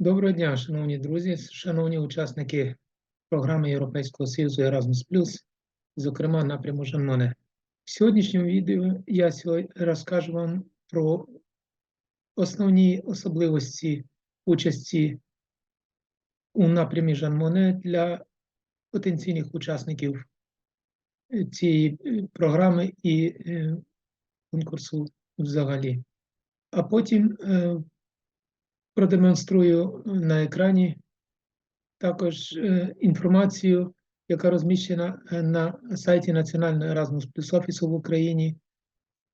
Доброго дня, шановні друзі, шановні учасники програми Європейського Союзу Erasmus+, зокрема напряму Жан Моне. В сьогоднішньому відео я розкажу вам про основні особливості участі у напрямі Жан Моне для потенційних учасників е, цієї е, програми і е, конкурсу взагалі. А потім продемонструю на екрані також е, інформацію, яка розміщена е, на сайті Національного Erasmus Plus офісу в Україні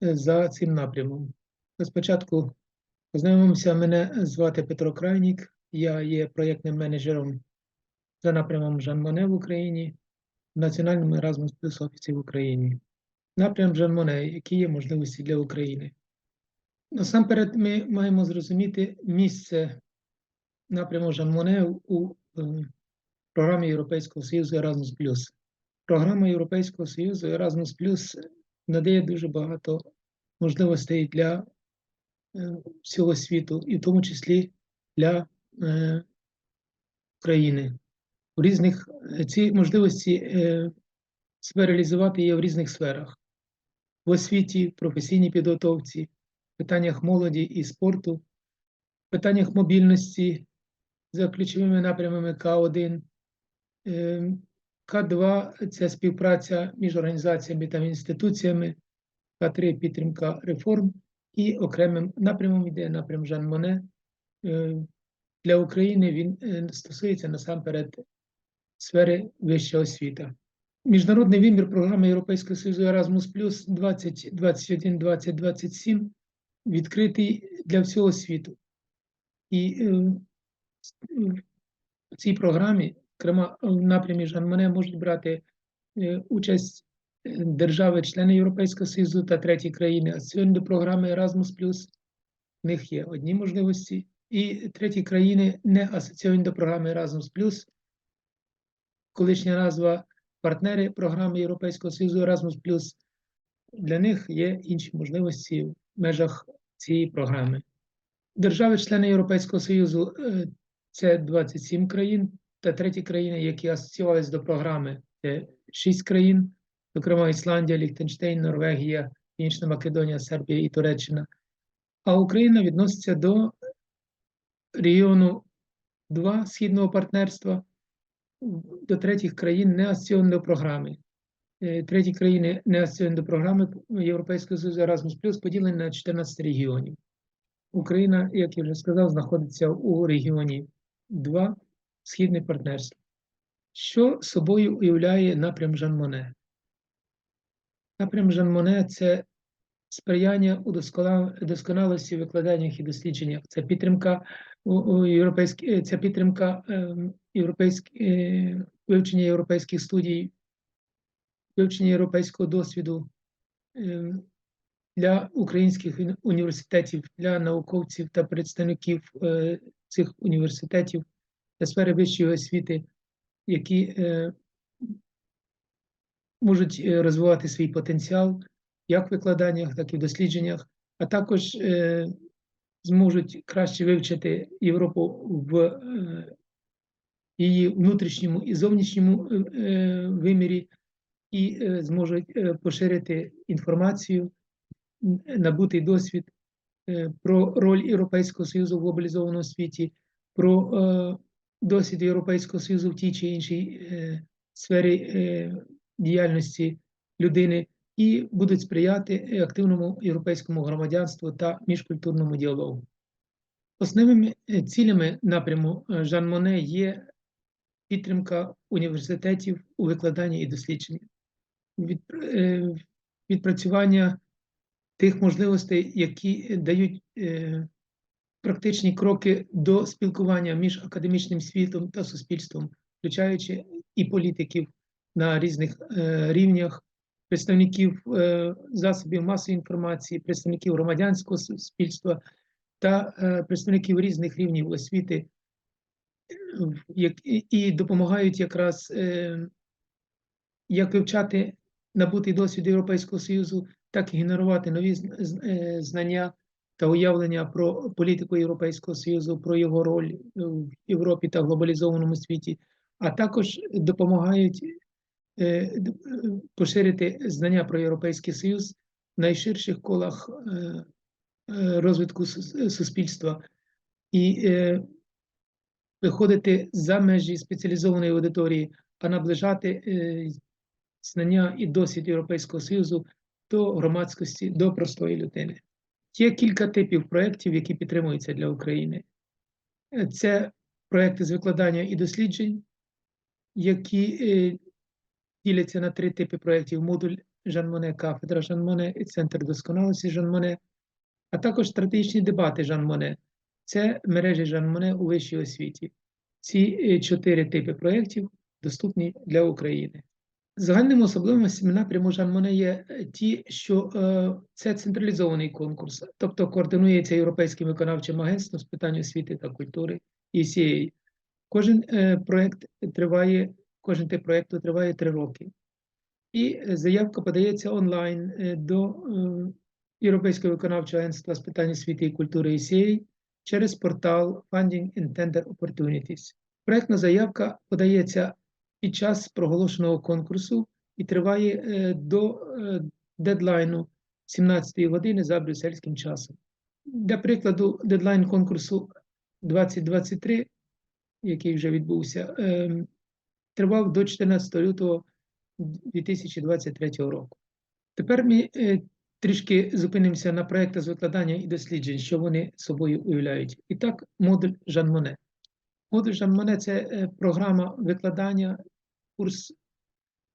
е, за цим напрямом. Спочатку познайомимося, мене звати Петро Крайнік, я є проєктним менеджером за напрямом Жан Моне в Україні, в Національному Erasmus Plus офісі в Україні. Напрям Жан Моне, які є можливості для України. Насамперед, ми маємо зрозуміти місце напряму Жан Моне у е, програмі Європейського Союзу Erasmus+. Програма Європейського Союзу Erasmus надає дуже багато можливостей для е, всього світу, і в тому числі для е, України. В різних е, ці можливості е, себе реалізувати є в різних сферах: в освіті, професійній підготовці, питаннях молоді і спорту, питаннях мобільності за ключовими напрямами К1. Е, К2 це співпраця між організаціями та інституціями, К3 підтримка реформ і окремим напрямом йде напрям Жан Моне. Е, Для України він е, стосується насамперед сфери вища освіта. Міжнародний вимір програми Європейського Союзу Erasmus Plus 2021 2027 відкритий для всього світу. І е, в цій програмі, зокрема в напрямі Жан Моне, можуть брати е, участь е, держави-члени Європейського Союзу та треті країни. А сьогодні до програми Erasmus+, в них є одні можливості, і треті країни не асоційовані до програми Erasmus+, колишня назва партнери програми Європейського Союзу Erasmus+, для них є інші можливості межах цієї програми. Держави-члени Європейського Союзу е, це 27 країн, та треті країни, які асоціювалися до програми, це 6 країн, зокрема Ісландія, Ліхтенштейн, Норвегія, Північна Македонія, Сербія і Туреччина. А Україна відноситься до регіону 2 східного партнерства, до третіх країн не асоційовані до програми. Е, Треті країни не асоційовані до програми Європейського Союзу Erasmus+, поділені на 14 регіонів. Україна, як я вже сказав, знаходиться у регіоні 2 Східне партнерство. Що собою уявляє напрям Жан Моне? Напрям Жан Моне це сприяння удосконалості в викладаннях і дослідженнях. Це підтримка у, у це підтримка е, європейськ, е, вивчення європейських студій, вивчення європейського досвіду. Е, для українських університетів, для науковців та представників е, цих університетів для сфери вищої освіти, які е, можуть розвивати свій потенціал як в викладаннях, так і в дослідженнях, а також зможуть краще вивчити Європу в її внутрішньому і зовнішньому вимірі, і е, зможуть е, поширити інформацію набутий досвід е, про роль Європейського Союзу в глобалізованому світі, про досвід Європейського Союзу в тій чи іншій сфері діяльності людини і будуть сприяти активному європейському громадянству та міжкультурному діалогу. Основними цілями напряму Жан Моне є підтримка університетів у викладанні і дослідженні, відпрацювання тих можливостей, які дають е, практичні кроки до спілкування між академічним світом та суспільством, включаючи і політиків на різних е, рівнях, представників е, засобів масової інформації, представників громадянського суспільства та е, представників різних рівнів освіти, які і допомагають якраз е, як вивчати набутий досвід Європейського Союзу, так і генерувати нові е, знання та уявлення про політику Європейського Союзу, про його роль е, в Європі та глобалізованому світі, а також допомагають е, поширити знання про Європейський Союз в найширших колах розвитку суспільства. І виходити за межі спеціалізованої аудиторії, а наближати знання і досвід Європейського Союзу до громадськості, до простої людини. Є кілька типів проєктів, які підтримуються для України. Це проєкти з викладання і досліджень, які е, діляться на три типи проєктів: модуль Жан Моне, кафедра Жан Моне і центр досконалості Жан Моне, а також стратегічні дебати Жан Моне. Це мережі Жан Моне у вищій освіті. Ці е, чотири типи проєктів доступні для України. Загальними особливостями напряму Жан Моне є е, ті, що е, це централізований конкурс, тобто координується Європейським виконавчим агентством з питань освіти та культури ECA. Кожен е, проєкт триває, кожен тип проєкту триває три роки. І е, заявка подається онлайн е, до е, Європейського виконавчого агентства з питань освіти і культури ECA через портал Funding and Tender Opportunities. Проектна заявка подається під час проголошеного конкурсу і триває е, до е, дедлайну 17 години за брюссельським часом. Для прикладу, дедлайн конкурсу 2023, який вже відбувся, ем, тривав до 14 лютого 2023 року. Тепер ми е, трішки зупинимося на проєктах з викладання і досліджень, що вони собою уявляють. І так, модуль Жан Моне. Модуль Жан Моне це е, програма викладання, курс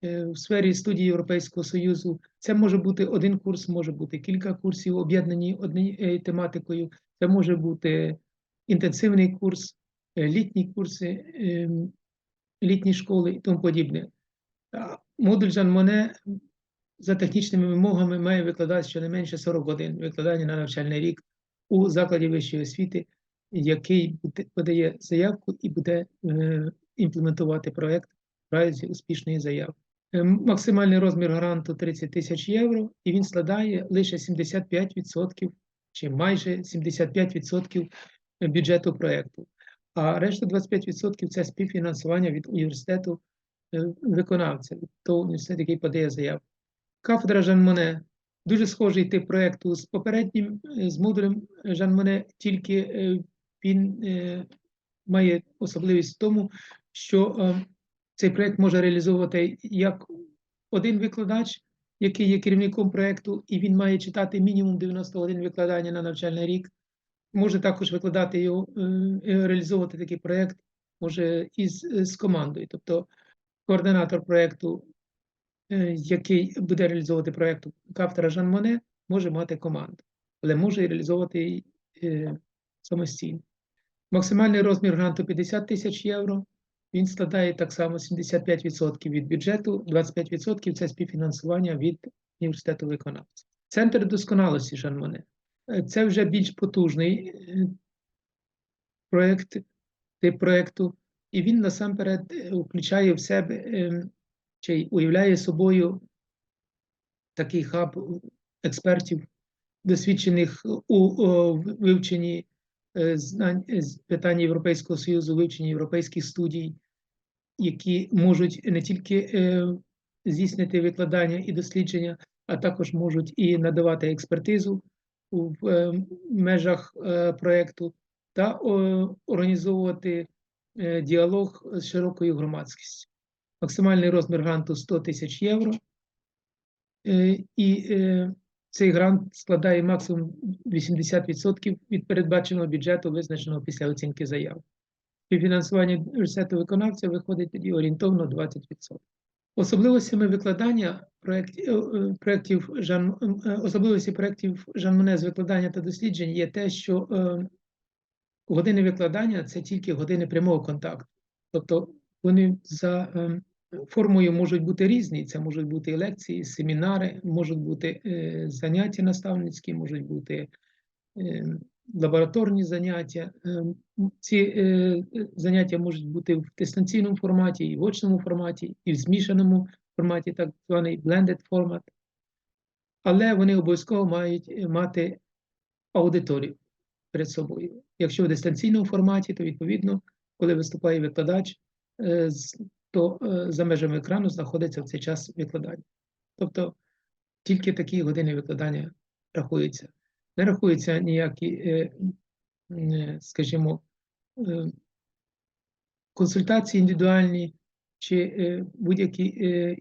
е, в сфері студії Європейського Союзу. Це може бути один курс, може бути кілька курсів, об'єднані однією тематикою. Це може бути інтенсивний курс, е, літні курси, ем, літні школи і тому подібне. Модуль Жан Моне за технічними вимогами має викладати щонайменше 40 годин викладання на навчальний рік у закладі вищої освіти, який подає заявку і буде е, імплементувати проект в разі успішної заяви. Е, Максимальний розмір гранту 30 тисяч євро, і він складає лише 75% чи майже 75% бюджету проекту. А решта 25% це співфінансування від університету е, виконавця, від того університету, який подає заявку. Кафедра Жан Моне дуже схожий тип проєкту з попереднім, з модулем Жан Моне, тільки він е, має особливість в тому, що е, цей проєкт може реалізовувати як один викладач, який є керівником проєкту, і він має читати мінімум 90 годин викладання на навчальний рік. Може також викладати його, е, е, реалізовувати такий проєкт, може із е, з командою. Тобто координатор проєкту е, який буде реалізовувати проєкт кафедра Жан Моне, може мати команду, але може реалізовувати е, самостійно. Максимальний розмір гранту 50 тисяч євро. Він складає так само 75% від бюджету, 25% це співфінансування від університету виконавця. Центр досконалості Жан Моне. Е, Це вже більш потужний е, проєкт, тип проєкту, і він насамперед е, включає в себе чи уявляє собою такий хаб експертів, досвідчених у вивченні знань е, з питань Європейського Союзу, вивченні європейських студій, які можуть не тільки е, здійснити викладання і дослідження, а також можуть і надавати експертизу в е, межах е, проєкту та організовувати е, діалог з широкою громадськістю. Максимальний розмір гранту 100 тисяч євро. Е, І е, цей грант складає максимум 80% від передбаченого бюджету, визначеного після оцінки заяв. Співфінансування університету виконавця виходить тоді орієнтовно 20%. Особливостями викладання проєкт- е, е, проєктів Жан е, особливості проєктів Жан Моне з викладання та досліджень є те, що години викладання це тільки години прямого контакту. Тобто вони за е, формою можуть бути різні. Це можуть бути лекції, семінари, можуть бути е, заняття наставницькі, можуть бути е, лабораторні заняття. Е, Ці заняття можуть бути в дистанційному форматі, і в очному форматі, і в змішаному форматі, так званий blended формат. Але вони обов'язково мають мати аудиторію перед собою. Якщо в дистанційному форматі, то відповідно, коли виступає викладач, то е, за межами екрану знаходиться в цей час викладання. Тобто тільки такі години викладання рахуються. Не рахуються ніякі, е, е, скажімо, консультації індивідуальні чи будь-які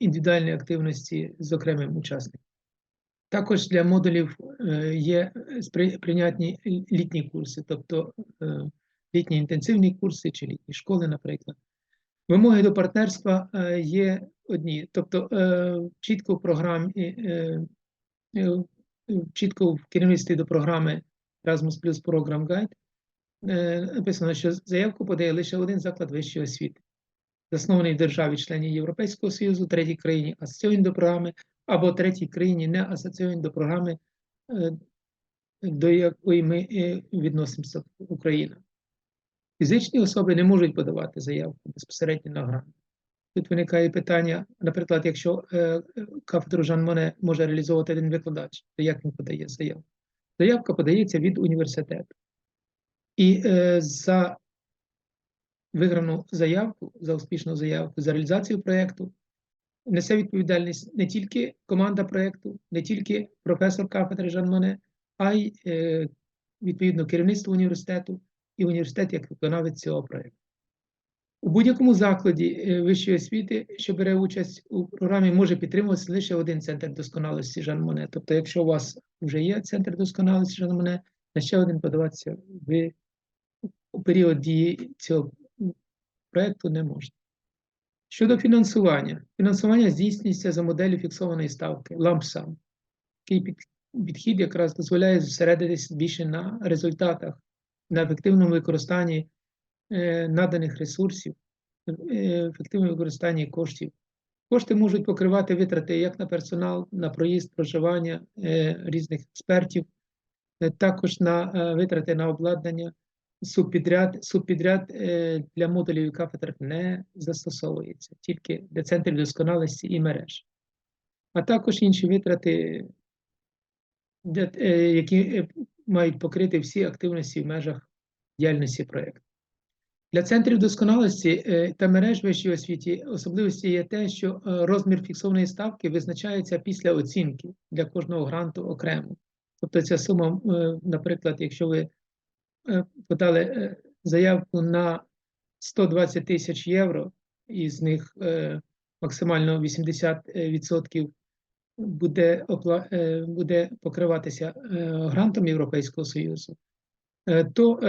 індивідуальні активності з окремим учасником. Також для модулів є прийнятні літні курси, тобто літні інтенсивні курси чи літні школи, наприклад. Вимоги до партнерства е, є одні, тобто е, чітко в програмі, е, чітко в керівництві до програми Erasmus Plus Program Guide написано, що заявку подає лише один заклад вищої освіти, заснований в державі-члені Європейського Союзу, третій країні асоційованій до програми, або третій країні не асоційованій до програми, до якої ми відносимося Україна. Фізичні особи не можуть подавати заявку безпосередньо на грант. Тут виникає питання, наприклад, якщо е, е, кафедру Жан Моне може реалізовувати один викладач, то як він подає заявку? Заявка подається від університету. І е, за виграну заявку, за успішну заявку, за реалізацію проєкту несе відповідальність не тільки команда проєкту, не тільки професор кафедри Жан Моне, а й е, відповідно керівництво університету і університет як виконавець цього проєкту. У будь-якому закладі е, вищої освіти, що бере участь у програмі, може підтримуватися лише один центр досконалості Жан Моне. Тобто, якщо у вас вже є центр досконалості Жан Моне, на ще один подаватися ви у період дії цього проєкту не можна. Щодо фінансування, фінансування здійснюється за моделлю фіксованої ставки LAMP-SAM. Такий підхід якраз дозволяє зосередитися більше на результатах, на ефективному використанні е, наданих ресурсів, е, ефективному використанні коштів. Кошти можуть покривати витрати як на персонал, на проїзд, проживання е, різних експертів, також на витрати на обладнання. Субпідряд, субпідряд для модулів і кафедр не застосовується, тільки для центрів досконалості і мереж. А також інші витрати, які мають покрити всі активності в межах діяльності проєкту. Для центрів досконалості е, та мереж вищої освіті особливості є те, що е, розмір фіксованої ставки визначається після оцінки для кожного гранту окремо. Тобто ця сума, е, наприклад, якщо ви подали заявку на 120 тисяч євро, і з них максимально 80% буде, опла- е, буде покриватися е, грантом Європейського Союзу, е, то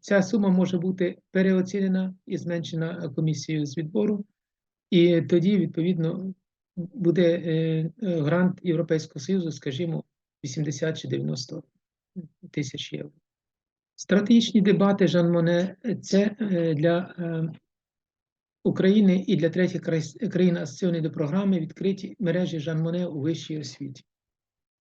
ця сума може бути переоцінена і зменшена комісією з відбору, і тоді, відповідно, буде грант Європейського Союзу, скажімо, 80 чи 90 тисяч євро. Стратегічні дебати Жан Моне це для України і для третіх країн асоційованої до програми відкриті мережі Жан Моне у вищій освіті.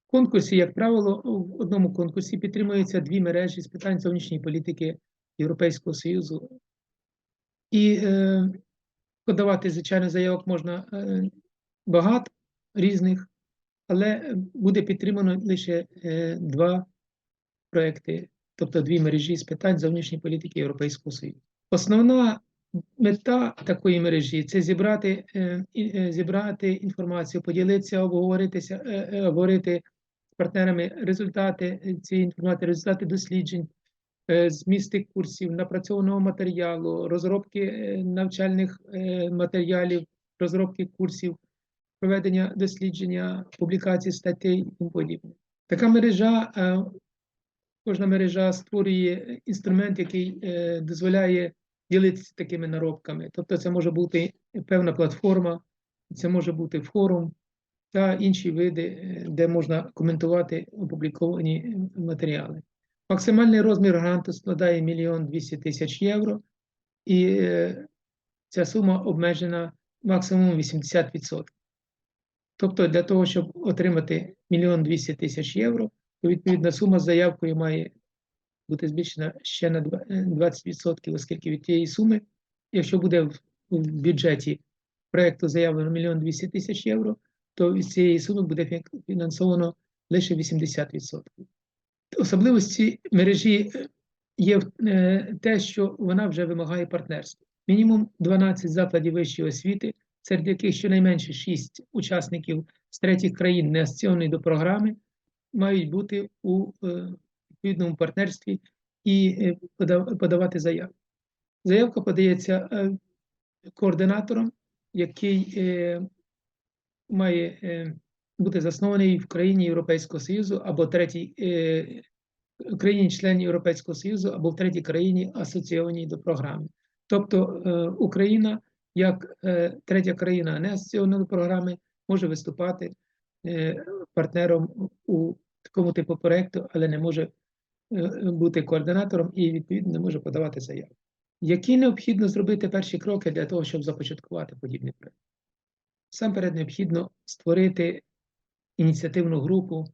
В конкурсі, як правило, в одному конкурсі підтримуються дві мережі з питань зовнішньої політики Європейського Союзу. І е, подавати, звичайно, заявок можна е, багато різних, але буде підтримано лише е, два проекти, тобто дві мережі з питань зовнішньої політики Європейського Союзу. Основна мета такої мережі це зібрати, е, е, зібрати інформацію, поділитися, обговоритися, е, обговорити з партнерами результати цієї інформації, результати досліджень, змісти курсів, напрацьованого матеріалу, розробки навчальних матеріалів, розробки курсів, проведення дослідження, публікації статей і тому подібне. Така мережа, кожна мережа створює інструмент, який дозволяє ділитися такими наробками. Тобто це може бути певна платформа, це може бути форум та інші види, е, де можна коментувати опубліковані е, матеріали. Максимальний розмір гранту складає 1 мільйон 200 тисяч євро, і е, ця сума обмежена максимум 80%. Тобто для того, щоб отримати 1 мільйон 200 тисяч євро, то відповідна сума з заявкою має бути збільшена ще на два- е, 20%, оскільки від тієї суми, якщо буде в, в бюджеті проєкту заявлено 1 мільйон 200 тисяч євро, то від цієї суми буде фінансовано лише 80%. Особливості мережі е, є е, те, що вона вже вимагає партнерства. Мінімум 12 закладів вищої освіти, серед яких щонайменше 6 учасників з третіх країн не асоційовані до програми, мають бути у відповідному партнерстві і е, подавати заяву. Заявка подається е, координатором, який е, має бути заснований в країні Європейського Союзу або третій країні-члені Європейського Союзу або в третій країні асоційованій до програми. Тобто Україна, як третя країна не асоційована до програми, може виступати партнером у такому типу проєкту, але не може бути координатором і відповідно не може подавати заяву. Які необхідно зробити перші кроки для того, щоб започаткувати подібний проєкт? Насамперед необхідно створити ініціативну групу,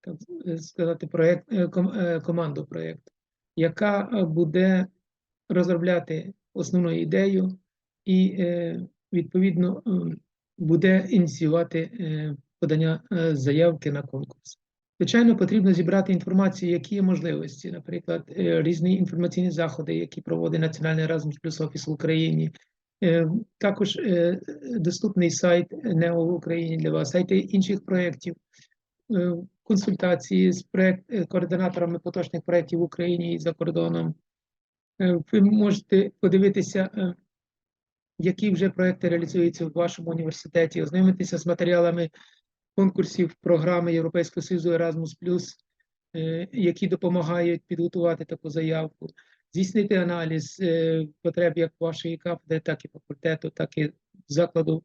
так е, сказати, проєкт, е, ком- е, команду проєкту, яка е, буде розробляти основну ідею і, е, відповідно, ем, буде ініціювати е, подання е, заявки на конкурс. Звичайно, потрібно зібрати інформацію, які є можливості, наприклад, е, різні інформаційні заходи, які проводить Національний Erasmus плюс офіс в Україні. Е, Також е, доступний сайт НЕО в Україні для вас, сайти інших проєктів, консультації з проект, е, координаторами поточних проєктів в Україні і за кордоном. Ви можете подивитися, які вже проекти реалізуються в вашому університеті, ознайомитися з матеріалами конкурсів програми Європейського Союзу Erasmus+, е, які допомагають підготувати таку заявку, здійснити аналіз е, потреб як вашої кафедри, так і факультету, так і закладу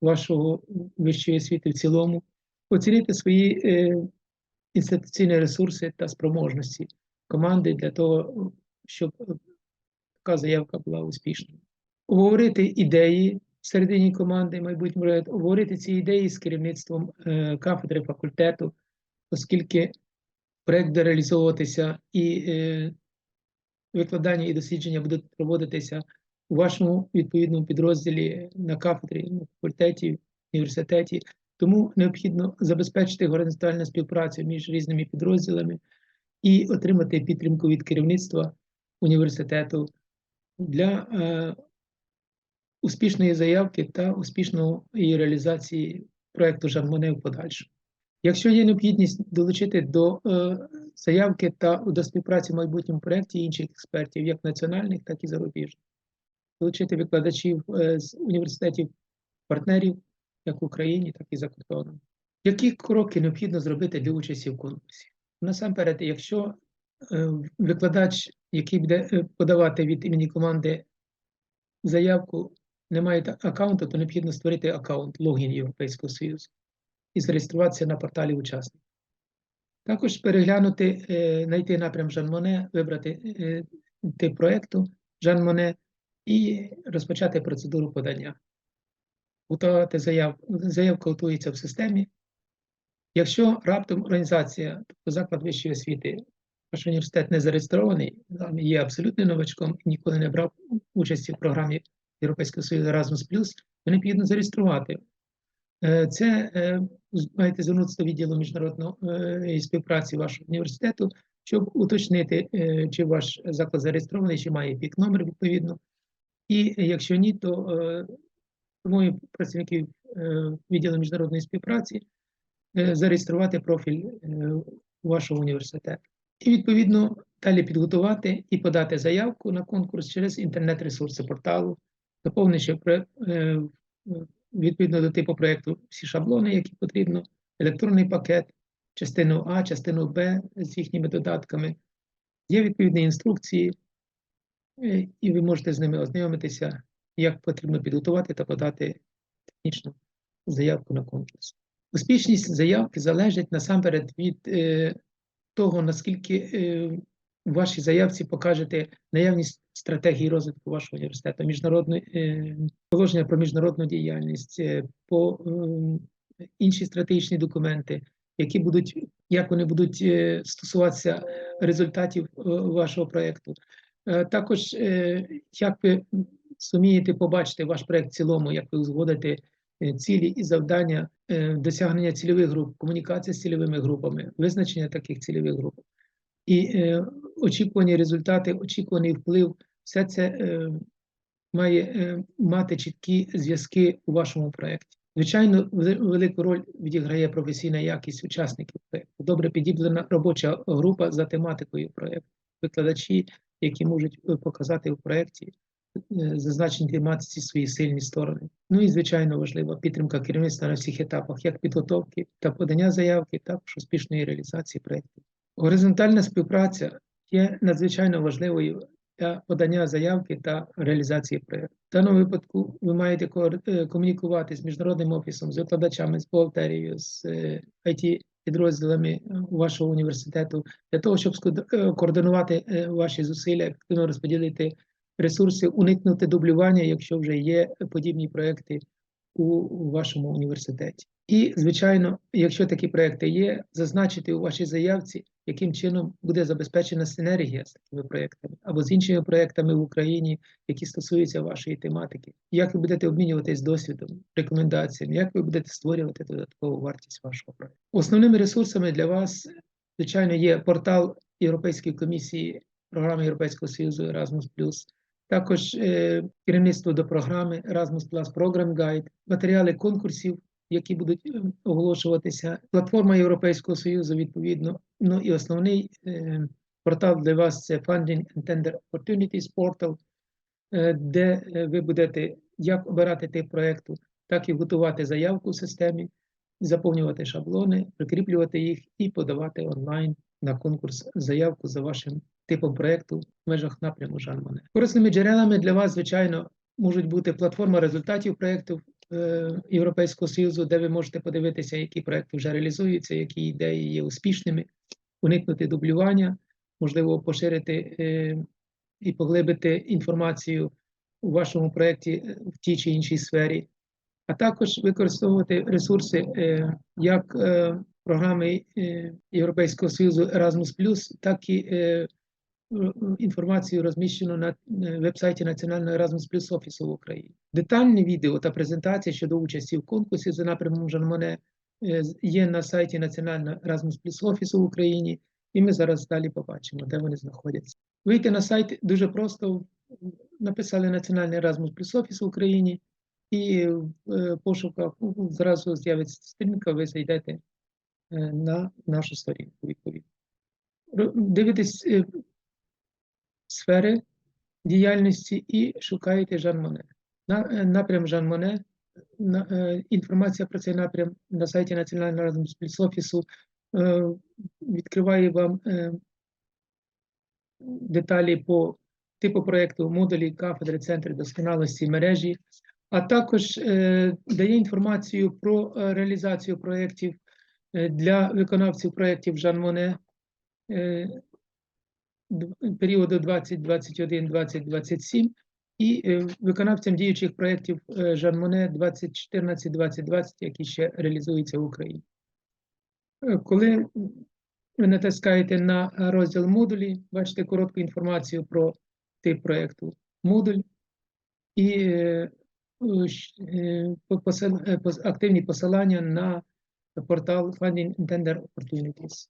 вашого вищої освіти в цілому, оцінити свої е, інституційні ресурси та спроможності команди для того, щоб така заявка була успішною. Обговорити ідеї всередині команди майбутнього проєкту, обговорити ці ідеї з керівництвом е, кафедри факультету, оскільки проєкт буде реалізовуватися і е, викладання і дослідження будуть проводитися у вашому відповідному підрозділі на кафедрі, на факультеті, університеті. Тому необхідно забезпечити горизонтальну співпрацю між різними підрозділами і отримати підтримку від керівництва університету для е, успішної заявки та успішної реалізації проекту Жармоне в подальшому. Якщо є необхідність долучити до е, заявки та до співпраці в майбутньому проєкті інших експертів, як національних, так і зарубіжних, долучити викладачів е, з університетів партнерів, як в Україні, так і за кордоном. Які кроки необхідно зробити для участі в конкурсі? Насамперед, якщо е, викладач, який буде е, подавати від імені команди заявку, не має та- аккаунту, то необхідно створити аккаунт, логін Європейського Союзу і зареєструватися на порталі учасників. Також переглянути, е, знайти напрям Жан Моне, вибрати е, тип проєкту Жан Моне і розпочати процедуру подання. Готувати заявку. Заявка готується в системі. Якщо раптом організація, тобто заклад вищої освіти, ваш університет не зареєстрований, є абсолютним новачком ніколи не брав участі в програмі Європейського Союзу Erasmus+, то необхідно зареєструвати. Е, Це е, маєте звернутися до відділу міжнародної співпраці вашого університету, щоб уточнити, е, чи ваш заклад зареєстрований, чи має пік номер відповідно. І якщо ні, то е, мої працівників е, відділу міжнародної співпраці е, зареєструвати профіль е, вашого університету. І відповідно далі підготувати і подати заявку на конкурс через інтернет-ресурси порталу, доповнивши пре- е, відповідно до типу проєкту всі шаблони, які потрібно, електронний пакет, частину А, частину Б з їхніми додатками. Є відповідні інструкції, е, і ви можете з ними ознайомитися, як потрібно підготувати та подати технічну заявку на конкурс. Успішність заявки залежить насамперед від е, того, наскільки е, в вашій заявці покажете наявність стратегії розвитку вашого університету, міжнародної е, положення про міжнародну діяльність, е, по е, інші стратегічні документи, які будуть, як вони будуть е, стосуватися результатів вашого проєкту. Також як ви зумієте побачити ваш проєкт в цілому, як ви узгодите цілі і завдання досягнення цільових груп, комунікація з цільовими групами, визначення таких цільових груп. І е, очікувані результати, очікуваний вплив, все це е, має е, мати чіткі зв'язки у вашому проєкті. Звичайно, вели- велику роль відіграє професійна якість учасників проєкту, добре підібрана робоча група за тематикою проєкту, викладачі, які можуть е, показати в проєкті е, зазначеній тематиці свої сильні сторони. Ну і звичайно важлива підтримка керівництва на всіх етапах, як підготовки та подання заявки, також успішної реалізації проєкту. Горизонтальна співпраця є надзвичайно важливою для подання заявки та реалізації проєкту. В даному випадку ви маєте е, комунікувати з міжнародним офісом, з викладачами, з бухгалтерією, з it підрозділами е, вашого університету для того, щоб е, координувати е, ваші зусилля, ефективно розподілити ресурси, уникнути дублювання, якщо вже є подібні проекти у вашому університеті. І, звичайно, якщо такі проекти є, зазначити у вашій заявці, яким чином буде забезпечена синергія з такими проектами або з іншими проектами в Україні, які стосуються вашої тематики, як ви будете обмінюватись досвідом, рекомендаціями, як ви будете створювати додаткову вартість вашого проекту. Основними ресурсами для вас, звичайно, є портал Європейської комісії програми Європейського Союзу Erasmus+, також е, керівництво до програми Erasmus Plus Program Guide, матеріали конкурсів, які будуть е, оголошуватися, платформа Європейського Союзу, відповідно. Ну і основний е, портал для вас це Funding and Tender Opportunities Portal, е, де е, ви будете як обирати тип проєкту, так і готувати заявку в системі, заповнювати шаблони, прикріплювати їх і подавати онлайн на конкурс заявку за вашим типом проєкту в межах напряму Жан. Корисними джерелами для вас, звичайно, можуть бути платформа результатів проєктів Європейського Союзу, де ви можете подивитися, які проєкти вже реалізуються, які ідеї є успішними, уникнути дублювання, можливо, поширити е, і поглибити інформацію у вашому проєкті е, в тій чи іншій сфері, а також використовувати ресурси як е, програми е, Європейського Союзу Erasmus+, так і е, інформацію розміщено на е, вебсайті Національного Erasmus Plus Офісу в Україні. Детальні відео та презентації щодо участі в конкурсі за напрямом Жан Моне е, є на сайті Національного Erasmus Plus Офісу в Україні, і ми зараз далі побачимо, де вони знаходяться. Вийти на сайт дуже просто. Написали Національний Erasmus Plus Офіс в Україні, і в е, пошуках ну, зразу з'явиться сторінка, ви зайдете е, на нашу сторінку відповідно. Е, сфери діяльності і шукаєте Жан Моне. Е, напрям Жан Моне, е, інформація про цей напрям на сайті Національного Erasmus Plus Офісу е, відкриває вам деталі по типу проєкту, модулі, кафедри, центри досконалості, мережі, а також дає інформацію про реалізацію проєктів для виконавців проєктів Жан Моне періоду 2021-2027 і е, виконавцям діючих проєктів е, Жан Моне 2014-2020, які ще реалізуються в Україні. Е, Коли ви натискаєте на розділ модулі, бачите коротку інформацію про тип проєкту модуль і активні посилання на портал Funding Tender Opportunities.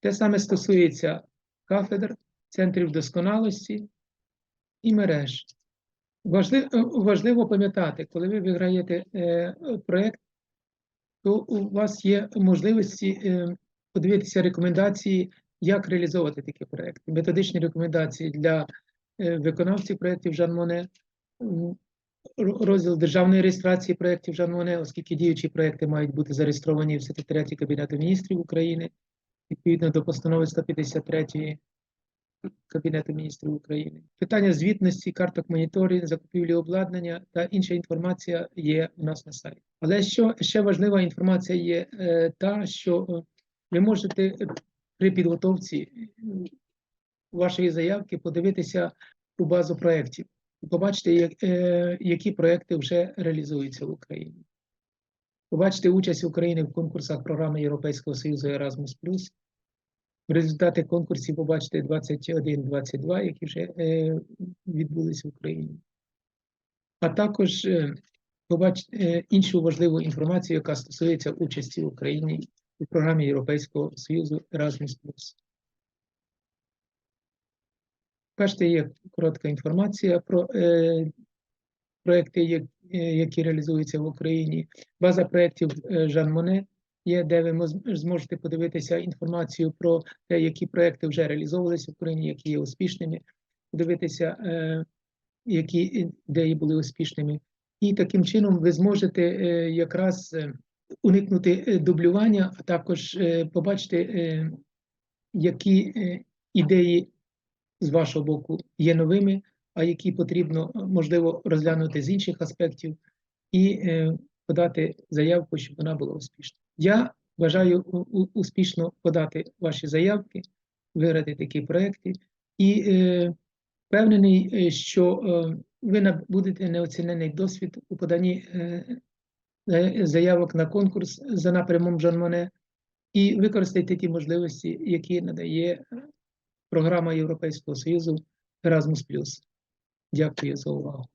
Те саме стосується кафедр, центрів досконалості і мереж. Важливо, важливо пам'ятати, коли ви виграєте е, проєкт, то у вас є можливості е, подивитися рекомендації, як реалізовувати такі проекти, методичні рекомендації для е, виконавців проєктів Жан Моне, розділ державної реєстрації проєктів Жан Моне, оскільки діючі проекти мають бути зареєстровані в секретаріаті Кабінету міністрів України відповідно до постанови 153 Кабінету міністрів України. Питання звітності, карток моніторингу, закупівлі обладнання та інша інформація є у нас на сайті. Але що ще важлива інформація є е, та, що е, ви можете при підготовці е, вашої заявки подивитися у базу проєктів і побачити, як, які проєкти вже реалізуються в Україні. Побачити участь України в конкурсах програми Європейського Союзу Erasmus+, результати конкурсів побачите 21-22, які вже е, відбулись в Україні. А також е, побачити е, іншу важливу інформацію, яка стосується участі України у програмі Європейського Союзу Erasmus+. Бачите, є коротка інформація про е, проекти, які реалізуються в Україні. База проєктів е, Жан Моне є, де ви зможете подивитися інформацію про те, які проекти вже реалізовувалися в Україні, які є успішними, подивитися, е, які ідеї були успішними. І таким чином ви зможете е, якраз е, уникнути е, дублювання, а також е, побачити, е, які е, ідеї з вашого боку є новими, а які потрібно е, можливо розглянути з інших аспектів і е, подати заявку, щоб вона була успішна. Я бажаю успішно подати ваші заявки, виграти такі проекти і е, впевнений, е, що ви набудете неоцінений досвід у поданні е, заявок на конкурс за напрямом Жан Моне і використайте ті можливості, які надає програма Європейського Союзу Erasmus+. Дякую за увагу.